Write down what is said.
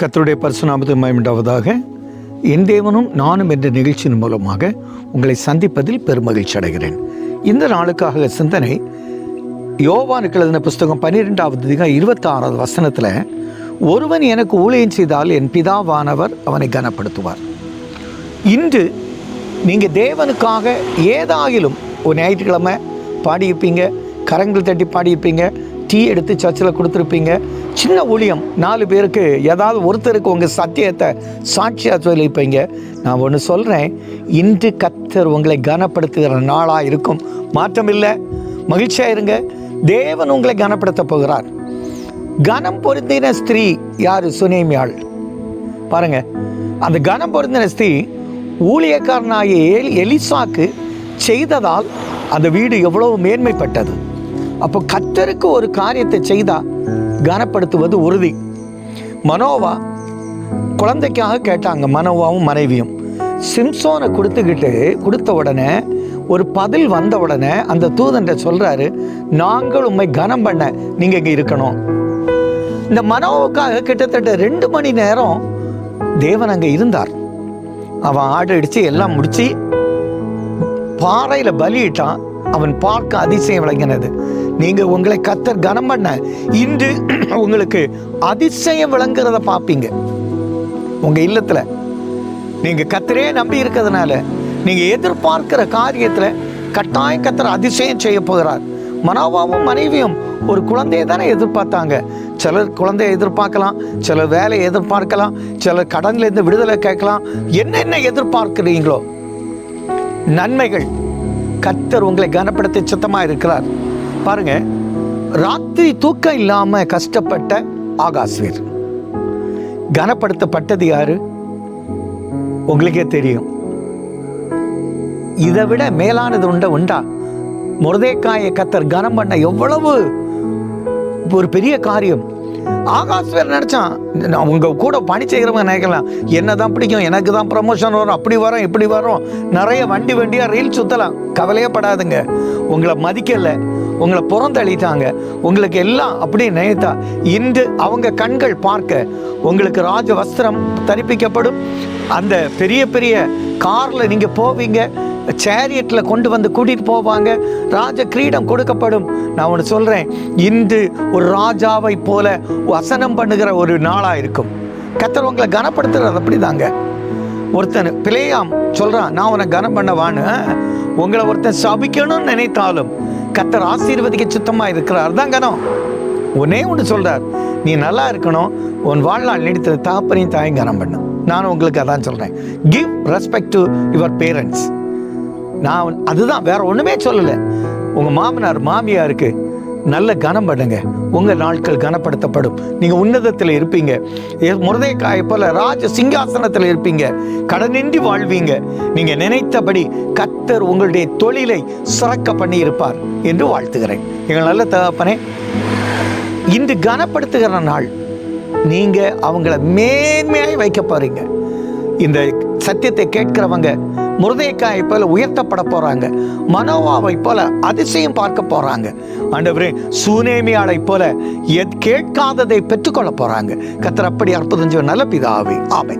கத்தருடைய பரிசுநாமத்து மயமுண்டாவதாக என் தேவனும் நானும் என்ற நிகழ்ச்சியின் மூலமாக உங்களை சந்திப்பதில் பெருமகிழ்ச்சி அடைகிறேன். இந்த நாளுக்காக சிந்தனை யோவானுக்கு எழுதின புஸ்தகம் பன்னிரெண்டாவது அதிகம் இருபத்தாறாவது வசனத்தில் ஒருவன் எனக்கு ஊழியம் செய்தால் என் பிதாவானவர் அவனை கனப்படுத்துவார். இன்று நீங்கள் தேவனுக்காக ஏதாகிலும் ஒரு ஞாயிற்றுக்கிழமை பாடியிருப்பீங்க கரங்கள் தட்டி பாடியிருப்பீங்க டீ எடுத்து சர்ச்சில் கொடுத்துருப்பீங்க சின்ன ஊழியம். நாலு பேருக்கு ஏதாவது ஒருத்தருக்கு உங்கள் சத்தியத்தை சாட்சியாக சொல்லிப்பீங்க. நான் ஒன்று சொல்கிறேன் இன்று கத்தர் உங்களை கனப்படுத்துகிற நாளாக இருக்கும். மாற்றம் இல்லை. மகிழ்ச்சியாக இருங்க. தேவன் உங்களை கனப்படுத்த போகிறார். கனம் பொருந்தின ஸ்திரீ யார்? சுனேமியாள். பாருங்க. அந்த கனம் பொருந்தின ஸ்திரீ ஊழியக்காரனாகிய எலி எலிசாக்கு செய்ததால் அந்த வீடு எவ்வளவு மேன்மைப்பட்டது. அப்போ கத்தருக்கு ஒரு காரியத்தை செய்தால் கனப்படுத்துவது உறுதி. மனோவா குழந்தைக்காக கேட்டாங்க மனோவாவும் மனைவியும். சிம்சோனை கொடுத்துக்கிட்டு கொடுத்த உடனே ஒரு பதில் வந்த உடனே அந்த தூதன்ட்ட சொல்றாரு நாங்கள் உண்மை கனம் பண்ண நீங்க இங்க இருக்கணும். இந்த மனோவுக்காக கிட்டத்தட்ட ரெண்டு மணி நேரம் தேவன் அங்கே இருந்தார். அவன் ஆடு அடித்து எல்லாம் முடிச்சு பாறையில் பலியிட்டான். அவன் பார்க்க அதிசயம் விளங்கினது. நீங்க உங்களை கத்தர் கனம் பண்ண. இன்று உங்களுக்கு அதிசயம் விளங்குறத பார்ப்பீங்க உங்க இல்லத்துல. நீங்க கத்தரே நம்பி இருக்கிறதுனால நீங்க எதிர்பார்க்கிற காரியத்துல கட்டாயம் கத்தர் அதிசயம் செய்ய போகிறார். மனோவாவும் மனைவியும் ஒரு குழந்தையை தானே எதிர்பார்த்தாங்க. சிலர் குழந்தையை எதிர்பார்க்கலாம் சிலர் வேலையை எதிர்பார்க்கலாம் சிலர் கடன்லேருந்து விடுதலை கேட்கலாம். என்னென்ன எதிர்பார்க்குறீங்களோ நன்மைகள் கத்தர் உங்களை கனப்படுத்த சுத்தமா இருக்கிறார் பாருங்க. ராத்திரி தூக்கம் இல்லாம கஷ்டப்பட்ட ஆகாஸ்வீர் கனப்படுத்தப்பட்டது யாரு? உங்களுக்கே தெரியும். இதை விட மேலானது உண்ட உண்டா? முருதேக்காயை கத்தர் கனம் பண்ண எவ்வளவு ஒரு பெரிய காரியம். ஆகாஷ் நினைச்சான் நான் உங்க கூட பணி செய்கிறவங்க நினைக்கலாம். என்ன தான் பிடிக்கும் எனக்கு தான் ப்ரமோஷன் வரும். அப்படி வரும் இப்படி வரும். நிறைய வண்டி வண்டியாக ரீல் சுத்தலாம். கவலையே படாதுங்க. உங்களை மதிக்கலை. உங்களை புறந்தளித்தாங்க உங்களுக்கு எல்லாம் அப்படி நினைத்தா. இன்று அவங்க கண்கள் பார்க்க. உங்களுக்கு ராஜ வஸ்திரம் தரிப்பிக்கப்படும். அந்த பெரிய பெரிய காரில் நீங்கள் போவீங்க. சேரியட்டில் கொண்டு வந்து கூட்டிகிட்டு போவாங்க. ராஜ கிரீடம் கொடுக்கப்படும். நான் ஒன்று சொல்கிறேன் இன்று ஒரு ராஜாவை போல வசனம் பண்ணுகிற ஒரு நாளாக இருக்கும். கத்தர் உங்களை கனப்படுத்துறது அப்படி தாங்க ஒருத்தன் பிளேயாம் சொல்கிறான் நான் உன்னை கனம் பண்ணவான்னு. உங்களை ஒருத்தன் சபிக்கணும்னு நினைத்தாலும் கத்தர் ஆசீர்வதிக்க சுத்தமாக இருக்கிறார். தான் கனம். ஒன்னே ஒன்று சொல்கிறார் நீ நல்லா இருக்கணும். உன் வாழ்நாள் நீடித்த தகப்பனையும் தாயும் கனம் பண்ணு. நானும் உங்களுக்கு அதான் சொல்கிறேன் give respect to your parents நான் அதுதான் வேற ஒன்றுமே சொல்லலை. உங்கள் மாமனார் மாமியாருக்கு நல்ல கனம் பண்ணுங்க. உங்கள் நாட்கள் கனப்படுத்தப்படும். நீங்கள் உன்னதத்தில் இருப்பீங்க. முருதைக்காயை போல ராஜ சிங்காசனத்தில் இருப்பீங்க. கடனின்றி வாழ்வீங்க. நீங்கள் நினைத்தபடி கத்தர் உங்களுடைய தொழிலை சிறக்க பண்ணி இருப்பார் என்று வாழ்த்துகிறேன். எங்கள் நல்ல தகப்பனே இன்று கனப்படுத்துகிற நாள். நீங்கள் அவங்கள மேன்மையாய் வைக்க போகிறீங்க இந்த சத்தியத்தை கேட்கிறவங்க முருதைக்காயை போல உயர்த்தப்பட போறாங்க. மனோவாவை போல அதிசயம் பார்க்க போறாங்க. ஆண்டவரே சூனேமியாளை போல எத் கேட்காததை பெற்றுக்கொள்ள போறாங்க. கத்தர் அப்படி அற்புதம் நல்ல பிதாவே. ஆமை